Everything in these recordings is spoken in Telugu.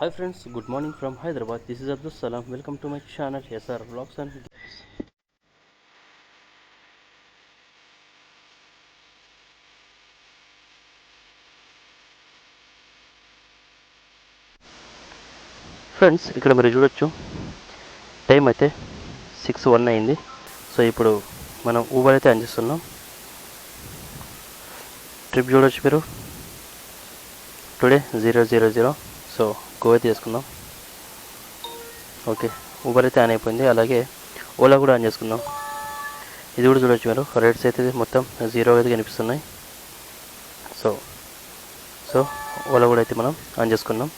Hi friends good morning from Hyderabad this is Abdul Salam welcome to my channel SR blogs and friends ఇక్కడ మీరు చూడొచ్చు. టైం అయితే సిక్స్ వన్ అయింది. సో ఇప్పుడు మనం ఊబర్ అయితే అందిస్తున్నాం ట్రిప్ చూడొచ్చు మీరు. Today zero zero zero so go అయితే చేసుకుందాం ఓకే ఊబర్ అయితే ఆన్ అయిపోయింది. అలాగే ఓలా కూడా ఆన్ చేసుకుందాం. ఇది కూడా చూడొచ్చు మీరు. రేట్స్ అయితే మొత్తం జీరో అయితే కనిపిస్తున్నాయి. సో సో ఓలా కూడా అయితే మనం ఆన్ చేసుకున్నాం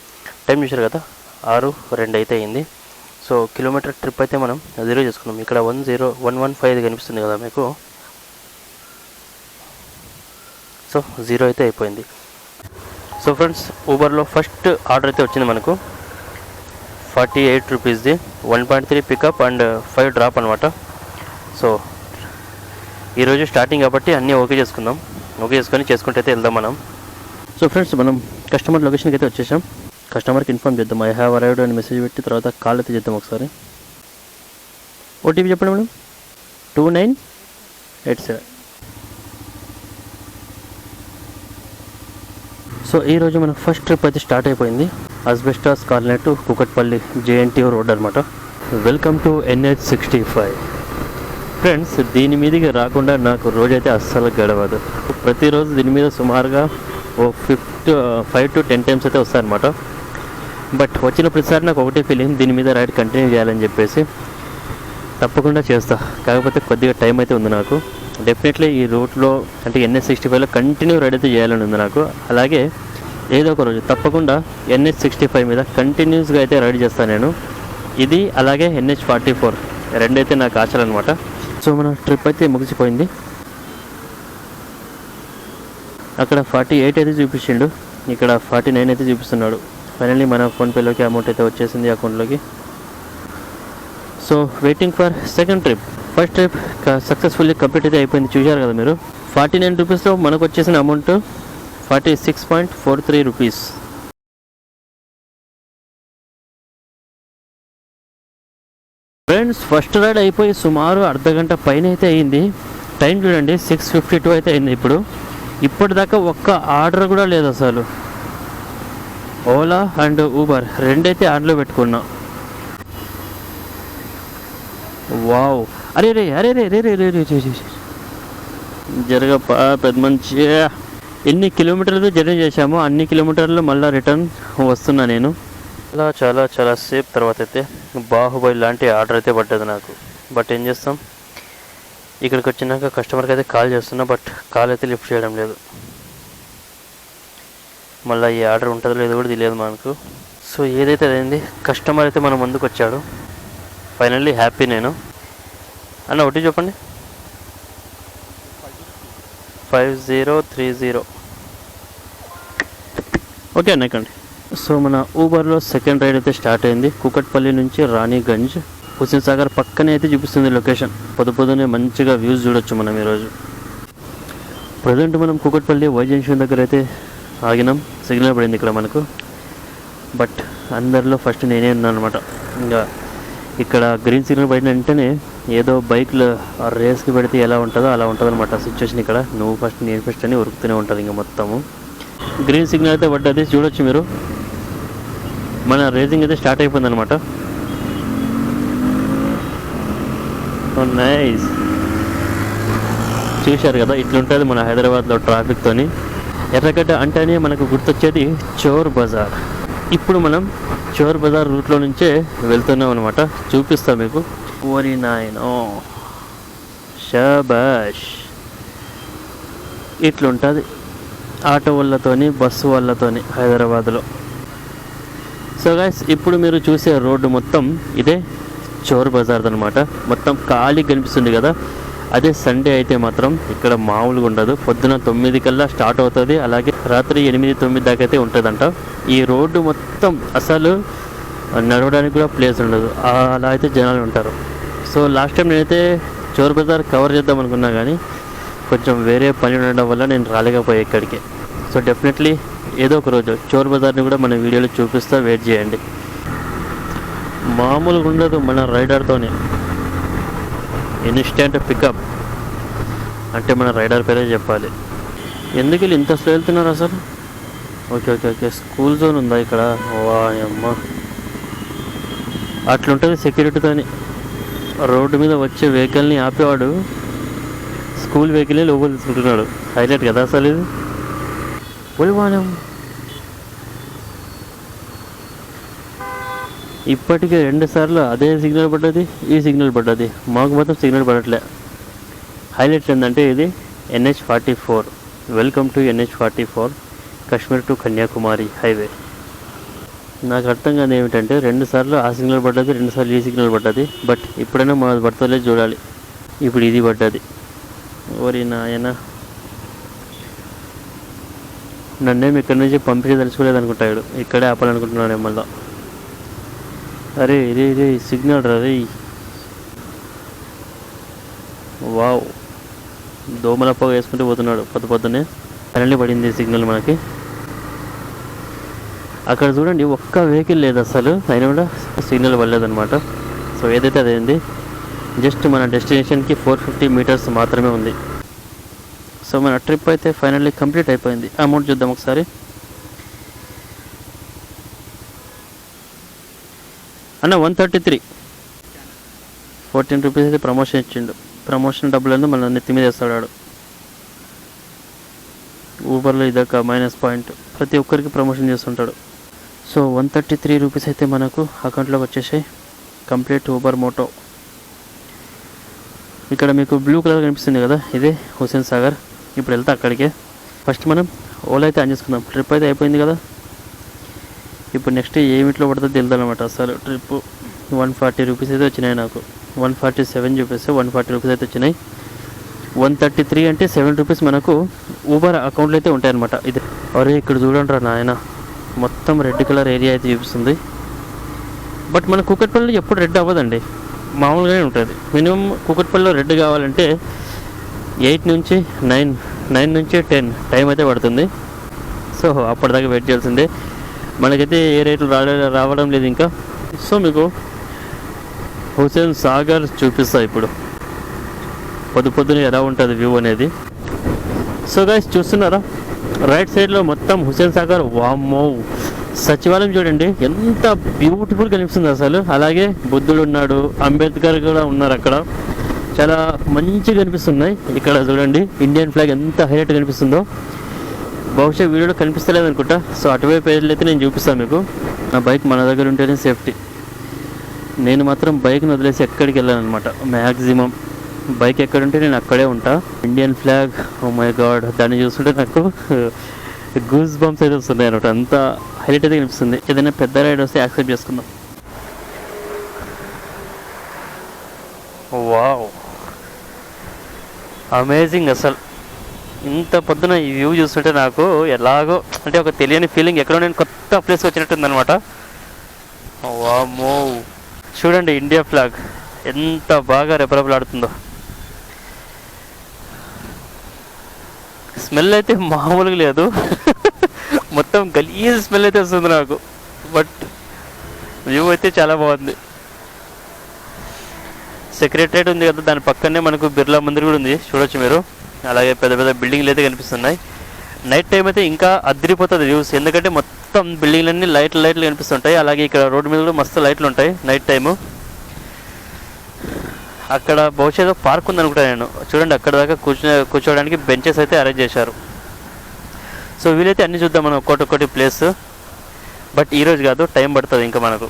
టైం చూసారు కదా? ఆరు రెండు అయితే అయింది. సో కిలోమీటర్ ట్రిప్ అయితే మనం జీరో చేసుకున్నాం ఇక్కడ one zero one one five కనిపిస్తుంది కదా మీకు? సో జీరో అయితే అయిపోయింది. సో ఫ్రెండ్స్ ఊబర్లో ఫస్ట్ ఆర్డర్ అయితే వచ్చింది మనకు. Forty eight రూపీస్ది one point three pickup and five drop అనమాట సో ఈరోజు స్టార్టింగ్ కాబట్టి అన్నీ ఓకే చేసుకుందాం. ఓకే చేసుకొని చేసుకుంటే అయితే వెళ్దాం మనం. సో ఫ్రెండ్స్ మనం కస్టమర్ లొకేషన్కి అయితే వచ్చేసాం. కస్టమర్కి ఇన్ఫామ్ చేద్దాం. ఐ హ్యావ్ అరైవ్డ్ అని మెసేజ్ పెట్టి తర్వాత కాల్ అయితే చేద్దాం ఒకసారి. ఓటీపీ చెప్పండి madam. Two nine eight seven so ఈరోజు మన ఫస్ట్ ట్రిప్ అయితే స్టార్ట్ అయిపోయింది. Asbestos colony to Kukatpally JNT road అనమాట welcome to NH sixty five friends దీని మీదకి రాకుండా నాకు రోజైతే అస్సలు గడవదు. ప్రతిరోజు దీని మీద సుమారుగా ఓ fifth five to ten times అయితే వస్తాయన్నమాట బట్ వచ్చిన ప్రతిసారి నాకు ఒకటే ఫీలింగ్ దీని మీద రైడ్ కంటిన్యూ చేయాలని చెప్పేసి తప్పకుండా చేస్తా. కాకపోతే కొద్దిగా టైం అయితే ఉంది నాకు. డెఫినెట్లీ ఈ రూట్లో అంటే ఎన్ఎస్ సిక్స్టీ ఫైవ్లో కంటిన్యూ రైడ్ అయితే చేయాలని ఉంది నాకు. అలాగే ఏదో ఒక రోజు తప్పకుండా ఎన్హెచ్ సిక్స్టీ ఫైవ్ మీద కంటిన్యూస్గా అయితే రైడ్ చేస్తాను నేను. ఇది అలాగే ఎన్హెచ్ ఫార్టీ ఫోర్ రెండైతే నాకు ఆశలు అనమాట సో మన ట్రిప్ అయితే ముగిసిపోయింది. అక్కడ ఫార్టీ ఎయిట్ అయితే చూపించిండు ఇక్కడ ఫార్టీ నైన్ అయితే చూపిస్తున్నాడు. ఫైనల్లీ మన ఫోన్పేలోకి అమౌంట్ అయితే వచ్చేసింది అకౌంట్లోకి so waiting for second trip first trip successfully complete అయితే అయిపోయింది. చూశారు కదా మీరు? ఫార్టీ నైన్ రూపీస్లో మనకు వచ్చేసిన amount forty six point four three rupees. Friends first ride అయిపోయి సుమారు అర్ధ గంట పైన అయితే అయింది. టైం చూడండి సిక్స్ ఫిఫ్టీ టూ అయితే అయింది ఇప్పుడు. ఇప్పటిదాకా ఒక్క ఆర్డర్ కూడా లేదు అసలు. ఓలా అండ్ ఊబర్ రెండైతే ఆన్లో పెట్టుకున్నా. వావ్. అరే రే అరే రే రే రే రే రే. జరగప్ప పెద్ద మంచి ఎన్ని కిలోమీటర్లు జర్నీ చేశామో అన్ని కిలోమీటర్లు మళ్ళీ రిటర్న్ వస్తున్నా నేను. చాలా చాలా చాలా సేపు తర్వాత అయితే బాహుబలి లాంటి ఆర్డర్ అయితే పడ్డది నాకు. బట్ ఏం చేస్తాం? ఇక్కడికి వచ్చినాక కస్టమర్కి అయితే కాల్ చేస్తున్నా బట్ కాల్ అయితే లిఫ్ట్ చేయడం లేదు. మళ్ళీ ఈ ఆర్డర్ ఉంటుందో లేదో కూడా తెలియదు మనకు. సో ఏదైతే అయింది కస్టమర్ అయితే మన ముందుకు వచ్చాడు. ఫైనల్లీ హ్యాపీ నేను. అన్న ఒకటి చెప్పండి. Five zero three zero. Okay అన్న ఎక్కండి. సో మన ఊబర్లో సెకండ్ రైడ్ అయితే స్టార్ట్ అయింది. కుకట్పల్లి నుంచి రాణిగంజ్ హుస్సేన్ సాగర్ పక్కనే అయితే చూపిస్తుంది లొకేషన్. పొద్దు పొద్దునే మంచిగా వ్యూస్ చూడొచ్చు మనం ఈరోజు. ప్రజెంట్ మనం కుకట్పల్లి వై జంక్షన్ దగ్గర అయితే ఆగినాం. సిగ్నల్ పడింది ఇక్కడ మనకు. బట్ అందరిలో ఫస్ట్ నేనే ఉన్నాను అనమాట ఇంకా ఇక్కడ గ్రీన్ సిగ్నల్ పడిన వెంటనే ఏదో బైక్లో రేస్కి పెడితే ఎలా ఉంటుందో అలా ఉంటుంది అనమాట సిచ్యువేషన్ ఇక్కడ. నువ్వు ఫస్ట్ నేను ఫస్ట్ అని ఉరుకుతూనే ఉంటుంది ఇంకా మొత్తము. గ్రీన్ సిగ్నల్ అయితే పడ్డది చూడొచ్చు మీరు. మన రేసింగ్ అయితే స్టార్ట్ అయిపోయింది అనమాట నైస్ oh, చూశారు కదా ఇట్లుంటుంది మన హైదరాబాద్లో ట్రాఫిక్తోని ఎర్రగడ్డ అంటేనే మనకు గుర్తొచ్చేది చోర్ బజార్. ఇప్పుడు మనం చోర్ బజార్ రూట్లో నుంచే వెళ్తున్నాం అనమాట చూపిస్తా మీకు. ఓరి నాయనో. షబాష్. ఇట్లుంటుంది. ఆటో వాళ్ళతోని బస్సు వాళ్ళతోని హైదరాబాద్లో. సో గైస్ ఇప్పుడు మీరు చూసే రోడ్డు మొత్తం ఇదే చోర్ బజార్ అనమాట మొత్తం ఖాళీ కనిపిస్తుంది కదా. అదే సండే అయితే మాత్రం ఇక్కడ మామూలుగా ఉండదు. పొద్దున తొమ్మిది కల్లా స్టార్ట్ అవుతుంది. అలాగే రాత్రి ఎనిమిది తొమ్మిది దాకా అయితే ఉంటుందంట. ఈ రోడ్డు మొత్తం అసలు నడవడానికి కూడా ప్లేస్ ఉండదు. అలా అయితే జనాలు ఉంటారు. సో లాస్ట్ టైం నేనైతే చోర్ బజార్ కవర్ చేద్దాం అనుకున్నా కానీ కొంచెం వేరే పని ఉండడం వల్ల నేను రాలేకపోయా ఇక్కడికి. సో డెఫినెట్లీ ఏదో ఒక రోజు చోర్ బజార్ని కూడా మన వీడియోలో చూపిస్తా వెయిట్ చేయండి. మామూలుగా ఉండదు మన రైడర్తోనే. Instant pickup. అంటే మన రైడర్ పేరే చెప్పాలి. ఎందుకు వీళ్ళు ఇంత స్లో వెళ్తున్నారు అసలు? Okay okay okay. School zone ఉందా ఇక్కడ? వా అమ్మ అట్లుంటుంది సెక్యూరిటీతోని రోడ్డు మీద వచ్చే వెహికల్ని ఆపేవాడు. స్కూల్ వెహికల్ని లోపల తీసుకుంటున్నాడు. హైలైట్ కదా అసలు ఇది? ఒలివానం ఇప్పటికే రెండు సార్లు అదే సిగ్నల్ పడ్డది ఈ సిగ్నల్ పడ్డది. మాకు మాత్రం సిగ్నల్ పడట్లే. హైలైట్ ఏంటంటే ఇది NH forty four. Welcome to NH forty four Kashmir to Kanyakumari highway నాకు అర్థం కాదు ఏమిటంటే రెండు సార్లు ఆ సిగ్నల్ పడ్డది రెండు సార్లు ఈ సిగ్నల్ పడ్డది. బట్ ఇప్పుడైనా మా భర్తలే చూడాలి. ఇప్పుడు ఇది పడ్డది. ఓరి నాయన. నన్నేం ఇక్కడి నుంచి పంపించదలుచుకోలేదనుకుంటాడు. అనుకుంటాడు ఇక్కడే ఆపాలనుకుంటున్నాను మళ్ళీ. అరే రే రే సిగ్నల్ రా రే వావ్. దోమల పొగ వేసుకుంటూ పోతున్నాడు పొద్దు పొద్దునే కరెంట్ పడింది సిగ్నల్ మనకి. అక్కడ చూడండి ఒక్క వెహికల్ లేదు అసలు. అయినా కూడా సిగ్నల్ పడలేదన్నమాట. సో ఏదైతే అదేంది జస్ట్ మన డెస్టినేషన్కి ఫోర్ ఫిఫ్టీ మీటర్స్ మాత్రమే ఉంది. సో మన ట్రిప్ అయితే ఫైనల్లీ కంప్లీట్ అయిపోయింది. అమౌంట్ చూద్దాం ఒకసారి. అన్న one thirty three fourteen rupees అయితే ప్రమోషన్ ఇచ్చిండు. ప్రమోషన్ డబ్బులను మన నెత్తి మీద వేస్తాడు వాడు. ఊబర్లో ఇదొక మైనస్ పాయింట్ ప్రతి ఒక్కరికి ప్రమోషన్ చేస్తుంటాడు. So one thirty three rupees అయితే మనకు అకౌంట్లోకి వచ్చేసాయి. కంప్లీట్ ఊబర్ మోటో ఇక్కడ మీకు బ్లూ కలర్ కనిపిస్తుంది కదా? ఇదే హుసేన్ సాగర్. ఇప్పుడు వెళ్తా అక్కడికే. ఫస్ట్ మనం ఓలా అయితే ఆన్ చేసుకుందాం. ట్రిప్ అయితే అయిపోయింది కదా? ఇప్పుడు నెక్స్ట్ ఏమిట్లో పడుతుందో తెలుదనమాట అసలు ట్రిప్ వన్ ఫార్టీ రూపీస్ అయితే వచ్చినాయి నాకు. వన్ ఫార్టీ సెవెన్ చూపిస్తే వన్ ఫార్టీ రూపీస్ అయితే వచ్చినాయి. వన్ థర్టీ త్రీ అంటే సెవెన్ రూపీస్ మనకు ఊబర్ అకౌంట్లో అయితే ఉంటాయన్నమాట. ఇది అరే ఇక్కడ చూడండి రా నాయన. మొత్తం రెడ్ కలర్ ఏరియా అయితే చూపిస్తుంది. బట్ మన కుక్కట్పల్లిలో ఎప్పుడు రెడ్ అవ్వదండి. మామూలుగానే ఉంటుంది. మినిమం కుక్కట్పల్లిలో రెడ్ కావాలంటే ఎయిట్ నుంచి నైన్ నైన్ నుంచి టెన్ టైం అయితే పడుతుంది. సో అప్పటిదాకా వెయిట్ చేయాల్సిందే. మనకైతే ఏ రేట్లు రాలే రావడం లేదు ఇంకా. సో మీకు హుసేన్ సాగర్ చూపిస్తా ఇప్పుడు. పొద్దు పొద్దున ఎలా ఉంటుంది వ్యూ అనేది. సో గైస్ చూస్తున్నారా? రైట్ సైడ్లో మొత్తం హుసేన్ సాగర్. వామ్మో! సచివాలయం చూడండి ఎంత బ్యూటిఫుల్ కనిపిస్తుంది అసలు. అలాగే బుద్ధుడు ఉన్నాడు అంబేద్కర్ కూడా ఉన్నారు అక్కడ. చాలా మంచిగా కనిపిస్తున్నాయి. ఇక్కడ చూడండి ఇండియన్ ఫ్లాగ్ ఎంత హైలైట్ కనిపిస్తుందో. బహుశా వీడియోలో కనిపిస్తలేదు అనుకుంటా. సో అటువైపు అయితే నేను చూపిస్తాను మీకు. నా బైక్ మన దగ్గర ఉంటేనే సేఫ్టీ. నేను మాత్రం బైక్ని వదిలేసి ఎక్కడికి వెళ్ళాను అనమాట. మ్యాక్సిమం బైక్ ఎక్కడుంటే నేను అక్కడే ఉంటా. Indian flag oh my god దాన్ని చూస్తుంటే నాకు గూస్ బంప్స్ అయితే వస్తున్నాయి అనమాట. అంత హైలైట్ అయితే కనిపిస్తుంది. ఏదైనా పెద్ద రైడ్ వస్తే యాక్సెప్ట్ చేసుకుందాం. వావ్. అమేజింగ్ అసలు. ఇంత పొద్దున ఈ వ్యూ చూస్తుంటే నాకు ఎలాగో అంటే ఒక తెలియని ఫీలింగ్ ఎక్కడో నేను కొత్త ప్లేస్కి వచ్చినట్టుంది అనమాట వామో చూడండి ఇండియా ఫ్లాగ్ ఎంత బాగా రెపరెపలాడుతుందో స్మెల్ అయితే మామూలుగా లేదు. మొత్తం గలీజ్ స్మెల్ అయితే వస్తుంది నాకు. బట్ వ్యూ అయితే చాలా బాగుంది. సెక్రటరేట్ ఉంది కదా దాని పక్కనే మనకు బిర్లా మందిర్ కూడా ఉంది. చూడొచ్చు మీరు. అలాగే పెద్ద పెద్ద బిల్డింగ్లు అయితే కనిపిస్తున్నాయి. నైట్ టైం అయితే ఇంకా అద్దరిపోతుంది వ్యూస్ ఎందుకంటే మొత్తం బిల్డింగ్లన్నీ లైట్లు లైట్లు కనిపిస్తుంటాయి. అలాగే ఇక్కడ రోడ్డు మీద కూడా మస్తు లైట్లు ఉంటాయి నైట్ టైము అక్కడ బహుశా పార్క్ ఉంది నేను. చూడండి అక్కడ దాకా కూర్చో కూర్చోవడానికి బెంచెస్ అయితే అరేంజ్ చేశారు. సో వీలైతే అన్ని చూద్దాం మనం ఒక్కొక్కటి ఒక్కొక్కటి ప్లేస్ బట్ ఈరోజు కాదు టైం పడుతుంది ఇంకా మనకు.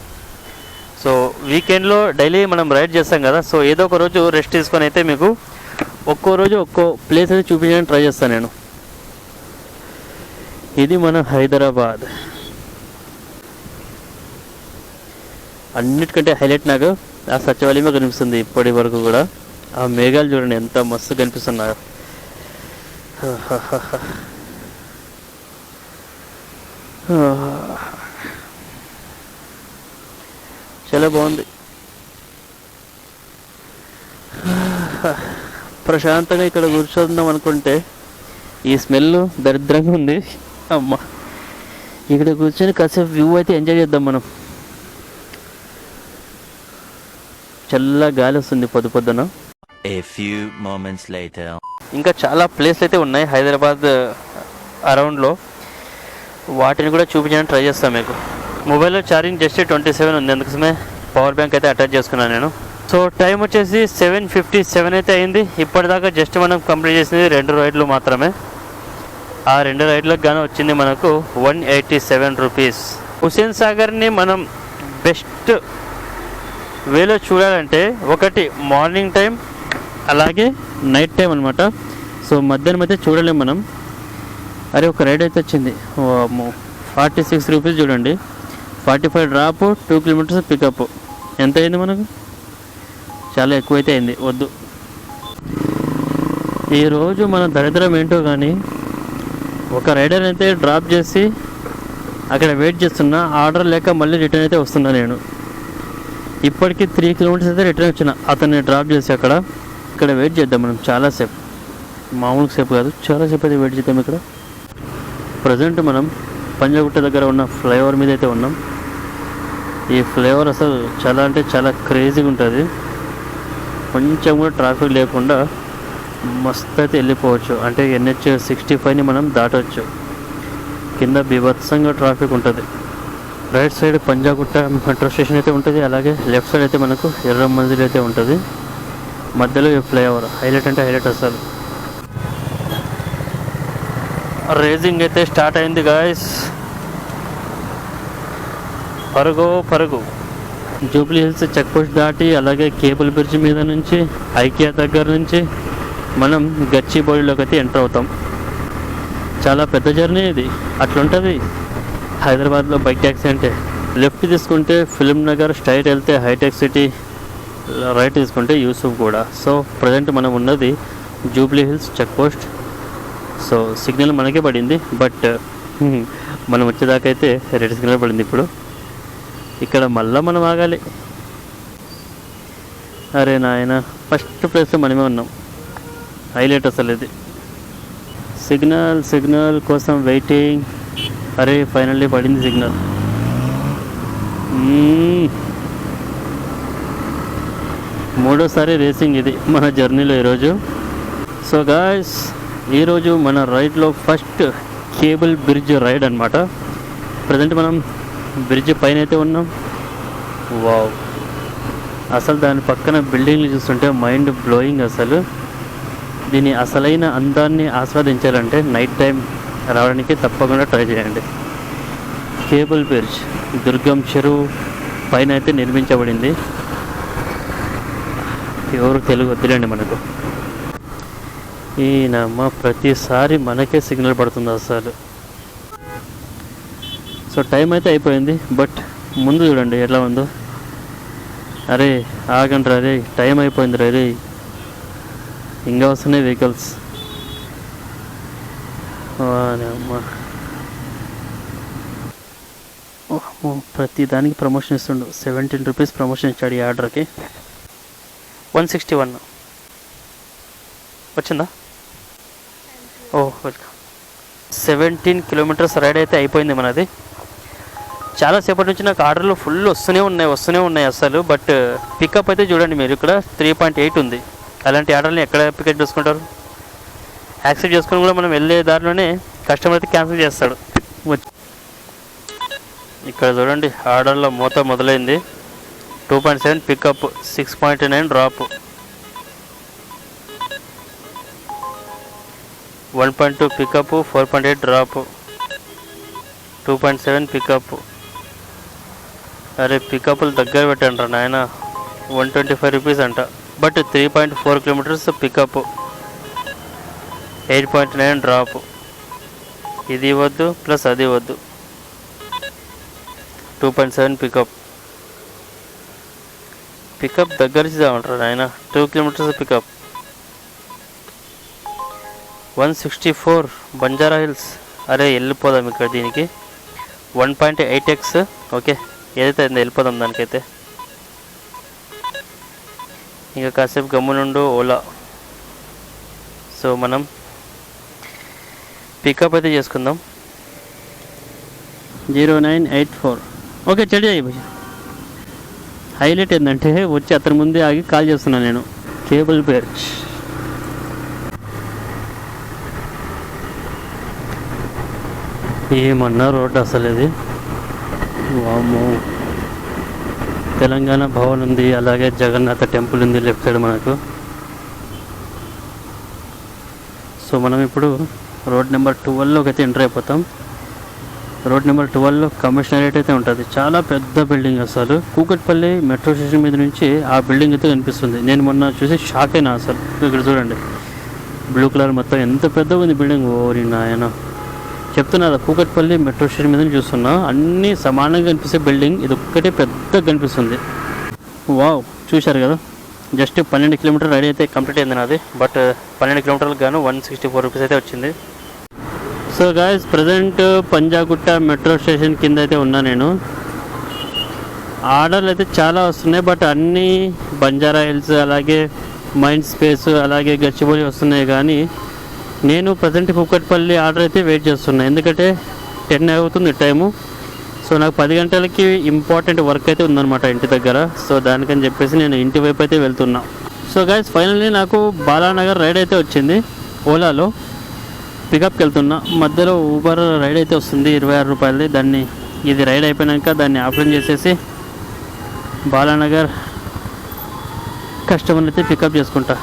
సో వీకెండ్లో డైలీ మనం రైడ్ చేస్తాం కదా. సో ఏదో ఒక రోజు రెస్ట్ తీసుకొని అయితే మీకు ఒక్కో రోజు ఒక్కో ప్లేస్ అయితే చూపించడానికి ట్రై చేస్తాను నేను. ఇది మన హైదరాబాద్. అన్నిటికంటే హైలైట్ నాకు ఆ సచివాలయమే కనిపిస్తుంది ఇప్పటి వరకు కూడా. ఆ మేఘాలు చూడండి ఎంత మస్తు కనిపిస్తున్నాయో. చాలా బాగుంది. ప్రశాంతంగా ఇక్కడ కూర్చుందాం అనుకుంటే ఈ స్మెల్ దరిద్రంగా ఉంది. అమ్మ. ఇక్కడ కూర్చొని కాసేపు వ్యూ అయితే ఎంజాయ్ చేద్దాం మనం. చల్ల గాలి వస్తుంది పొద్దు పొద్దున. ఇంకా చాలా ప్లేస్లు అయితే ఉన్నాయి హైదరాబాద్ అరౌండ్లో. వాటిని కూడా చూపించడానికి ట్రై చేస్తాను మీకు. మొబైల్లో ఛార్జింగ్ జస్ట్ ట్వంటీ సెవెన్ ఉంది. అందుకోసమే పవర్ బ్యాంక్ అయితే అటాచ్ చేసుకున్నాను నేను. సో టైం వచ్చేసి సెవెన్ ఫిఫ్టీ సెవెన్ అయితే అయింది. ఇప్పటిదాకా జస్ట్ మనం కంప్లీట్ చేసింది రెండు రైడ్లు మాత్రమే. ఆ రెండు రైడ్లకు గాను వచ్చింది మనకు one eighty seven rupees. Hussain సాగర్ని మనం బెస్ట్ వేలో చూడాలంటే ఒకటి మార్నింగ్ టైం అలాగే నైట్ టైం అనమాట సో మధ్యాహ్నం అయితే చూడలేం మనం. అరే ఒక రైడ్ అయితే వచ్చింది. ఫార్టీ సిక్స్ రూపీస్ చూడండి. Forty five drop two kilometres pickup. ఎంత అయింది మనకు? చాలా ఎక్కువైతే అయింది వద్దు ఈరోజు మన దరిద్రం ఏంటో కానీ ఒక రైడర్ అయితే డ్రాప్ చేసి అక్కడ వెయిట్ చేస్తున్నా ఆర్డర్ లేక మళ్ళీ రిటర్న్ అయితే వస్తున్నా నేను. ఇప్పటికి త్రీ కిలోమీటర్స్ అయితే రిటర్న్ వచ్చిన అతన్ని డ్రాప్ చేసి అక్కడ ఇక్కడ వెయిట్ చేద్దాం మనం చాలాసేపు మామూలుగా సేపు కాదు చాలాసేపు అయితే వెయిట్ చేద్దాం ఇక్కడ. ప్రజెంట్ మనం పంజాగుట్ట దగ్గర ఉన్న ఫ్లైఓవర్ మీద అయితే ఉన్నాం. ఈ ఫ్లైఓవర్ అసలు చాలా అంటే చాలా క్రేజీగా ఉంటుంది. కొంచెం కూడా ట్రాఫిక్ లేకుండా మస్తు అయితే వెళ్ళిపోవచ్చు. అంటే ఎన్హెచ్ సిక్స్టీ ఫైవ్ని మనం దాటవచ్చు కింద బీభత్సంగా ట్రాఫిక్ ఉంటుంది. Right side Panjagutta metro station అయితే ఉంటుంది. అలాగే లెఫ్ట్ సైడ్ అయితే మనకు ఎర్ర మంజిల్ అయితే ఉంటుంది. మధ్యలో ఈ ఫ్లైఓవర్ హైలైట్ అంటే హైలైట్ అసలు. రేసింగ్ అయితే స్టార్ట్ అయింది గాయస్ పరుగు పరుగు. జూబ్లీ హిల్స్ చెక్ పోస్ట్ దాటి అలాగే కేబుల్ బ్రిడ్జ్ మీద నుంచి ఐకియా దగ్గర నుంచి మనం గచ్చిబౌలిలోకి అయితే ఎంటర్ అవుతాం. చాలా పెద్ద జర్నీ ఇది. అట్లుంటుంది. హైదరాబాద్లో బైక్ ట్యాక్సీ అంటే లెఫ్ట్ తీసుకుంటే ఫిలిం నగర్ స్ట్రైట్ వెళ్తే హైటెక్ సిటీ రైట్ తీసుకుంటే యూసుఫ్ కూడా సో ప్రజెంట్ మనం ఉన్నది Jubilee Hills check post so signal మనకే పడింది బట్ మనం వచ్చేదాకైతే రెడ్ సిగ్నల్ పడింది ఇప్పుడు. ఇక్కడ మళ్ళీ మనం ఆగాలి. అరే నాయన ఫస్ట్ ప్లేస్ మనమే ఉన్నాం. హైలైట్ అసలు ఇది. సిగ్నల్ సిగ్నల్ కోసం వెయిటింగ్ అరే ఫైనల్లీ పడింది సిగ్నల్ మూడోసారి రేసింగ్ ఇది మన జర్నీలో ఈరోజు. సో గాయస్ ఈరోజు మన రైడ్లో ఫస్ట్ కేబుల్ బ్రిడ్జ్ రైడ్ అనమాట ప్రజెంట్ మనం బ్రిడ్జ్ పైన అయితే ఉన్నాం. వావ్. అసలు దాని పక్కన బిల్డింగ్లు చూస్తుంటే మైండ్ బ్లోయింగ్ అసలు. దీని అసలైన అందాన్ని ఆస్వాదించాలంటే నైట్ టైం రావడానికి తప్పకుండా ట్రై చేయండి. కేబుల్ బ్రిడ్జ్ దుర్గం చెరువు పైన అయితే నిర్మించబడింది. ఎవరు తెలుగు వద్దులేండి మనకు. ఈయనమ్మ ప్రతిసారి మనకే సిగ్నల్ పడుతుంది అసలు. సో టైం అయితే అయిపోయింది బట్ ముందు చూడండి ఎట్లా ఉందో. అరే ఆగండి అరే టైం అయిపోయింది రే ఇంకా వస్తున్నాయి వెహికల్స్ ప్రతి దానికి ప్రమోషన్ ఇస్తుండు. సెవెంటీన్ రూపీస్ ప్రమోషన్ ఇచ్చాడు ఈ ఆర్డర్కి వన్ సిక్స్టీ వన్ వచ్చిందా? Oh welcome. Seventeen kilometres ride అయితే అయిపోయింది మనది. చాలాసేపటి నుంచి నాకు ఆర్డర్లు ఫుల్ వస్తూనే ఉన్నాయి వస్తూనే ఉన్నాయి అసలు. బట్ పికప్ uh, అయితే చూడండి మీరు ఇక్కడ త్రీ పాయింట్ ఎయిట్ ఉంది. అలాంటి ఆర్డర్ని ఎక్కడ పికప్ చేసుకుంటారు? యాక్సెప్ట్ చేసుకుని కూడా మనం వెళ్ళే దారిలోనే కస్టమర్ అయితే క్యాన్సిల్ చేస్తాడు. ఇక్కడ చూడండి ఆర్డర్లో మూత మొదలైంది. Two point seven pickup six point nine drop one point two pickup four point eight drop two point seven pickup అరే పికప్లు దగ్గర పెట్టండి రా నాయన. వన్ ట్వంటీ ఫైవ్ రూపీస్ అంట. But three point four kilometres pickup eight point nine drop ఇది వద్దు ప్లస్ అది వద్దు two point seven pickup pickup దగ్గర చేద్దామంటారు నాయన? Two kilometres pickup one sixty four Banjara Hills అరే వెళ్ళిపోదాం ఇక్కడ దీనికి. One point eight X okay ఏదైతే అయిందో వెళ్ళిపోదాం దానికైతే. ఇంకా కాసేపు గమ్మునుండు ఓలా. సో మనం పికప్ అయితే చేసుకుందాం. Zero nine eight four. Okay చెడి అయ్యి హైలైట్ ఏంటంటే వచ్చి అతని ముందే ఆగి కాల్ చేస్తున్నాను నేను. కేబుల్ పేరు. ఏమన్నా రోడ్ అసలు ఇది? వామ్మో. తెలంగాణ భవన్ ఉంది అలాగే జగన్నాథ టెంపుల్ ఉంది లెఫ్ట్ సైడ్ మనకు. సో మనం ఇప్పుడు రోడ్ నెంబర్ ట్వెల్వ్లోకి అయితే ఎంటర్ అయిపోతాం. రోడ్ నెంబర్ ట్వెల్వ్లో కమిషనరేట్ అయితే ఉంటుంది. చాలా పెద్ద బిల్డింగ్ అసలు. కూకట్పల్లి మెట్రో స్టేషన్ మీద నుంచి ఆ బిల్డింగ్ అయితే కనిపిస్తుంది. నేను మొన్న చూసి షాక్ అయినా అసలు. ఇక్కడ చూడండి. బ్లూ కలర్ మొత్తం ఎంత పెద్దగా ఉంది బిల్డింగ్. ఓరి నాయన. చెప్తున్నా కూకట్పల్లి మెట్రో స్టేషన్ మీద చూస్తున్నా. అన్నీ సమానంగా కనిపిస్తే బిల్డింగ్. ఇది ఒక్కటే పెద్దగా కనిపిస్తుంది. వావ్ చూశారు కదా? జస్ట్ పన్నెండు కిలోమీటర్ రైడ్ అయితే కంప్లీట్ అయింది నాది. బట్ పన్నెండు కిలోమీటర్లకు గాను వన్ సిక్స్టీ ఫోర్ రూపీస్ అయితే వచ్చింది. So guys present Panjagutta metro station కింద అయితే ఉన్నా నేను. ఆర్డర్లు అయితే చాలా వస్తున్నాయి. బట్ అన్నీ బంజారా హిల్స్ అలాగే మైండ్ స్పేస్ అలాగే గచ్చిబౌలి వస్తున్నాయి. కానీ నేను ప్రజెంట్ కుక్కట్పల్లి ఆర్డర్ అయితే వెయిట్ చేస్తున్నా. ఎందుకంటే టెన్ అవుతుంది టైము. సో నాకు పది గంటలకి ఇంపార్టెంట్ వర్క్ అయితే ఉందన్నమాట ఇంటి దగ్గర. సో దానికని చెప్పేసి నేను ఇంటి వైపు అయితే వెళ్తున్నా. సో గైస్ ఫైనల్లీ నాకు బాలానగర్ రైడ్ అయితే వచ్చింది. ఓలాలో పికప్కి వెళ్తున్నా. మధ్యలో ఊబర్ రైడ్ అయితే వస్తుంది. ఇరవై ఆరు రూపాయలది. దాన్ని ఇది రైడ్ అయిపోయాక దాన్ని ఆఫ్లైన్ చేసేసి బాలానగర్ కస్టమర్ని అయితే పికప్ చేసుకుంటా.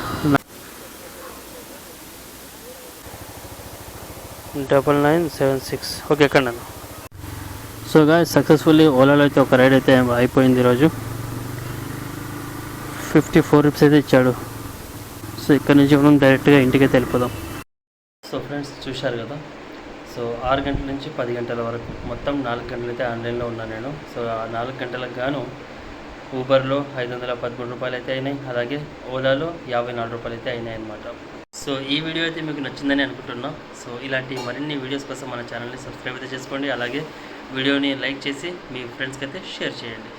Double nine seven six. Okay ఎక్కడ సో గా సక్సెస్ఫుల్లీ ఓలాలో అయితే ఒక రైడ్ అయితే అయిపోయింది ఈరోజు ఫిఫ్టీ ఫోర్ రూపీస్ అయితే ఇచ్చాడు. సో ఇక్కడ నుంచి మనం డైరెక్ట్గా ఇంటికి వెళ్ళిపోదాం. సో ఫ్రెండ్స్ చూశారు కదా? సో ఆరు గంటల నుంచి పది గంటల వరకు మొత్తం నాలుగు గంటలు అయితే ఆన్లైన్లో ఉన్నాను నేను. సో ఆ నాలుగు గంటలకు గాను ఊబర్లో ఐదు వందల పదమూడు రూపాయలు అయితే అయినాయి. అలాగే ఓలాలో యాభై నాలుగు రూపాయలు అయితే అయినాయి అనమాట సో ఈ వీడియో అయితే మీకు నచ్చిందని అనుకుంటున్నాం. సో ఇలాంటి మరిన్ని వీడియోస్ కోసం మన ఛానల్ని సబ్స్క్రైబ్ అయితే చేసుకోండి. అలాగే వీడియోని లైక్ చేసి మీ ఫ్రెండ్స్కి అయితే షేర్ చేయండి.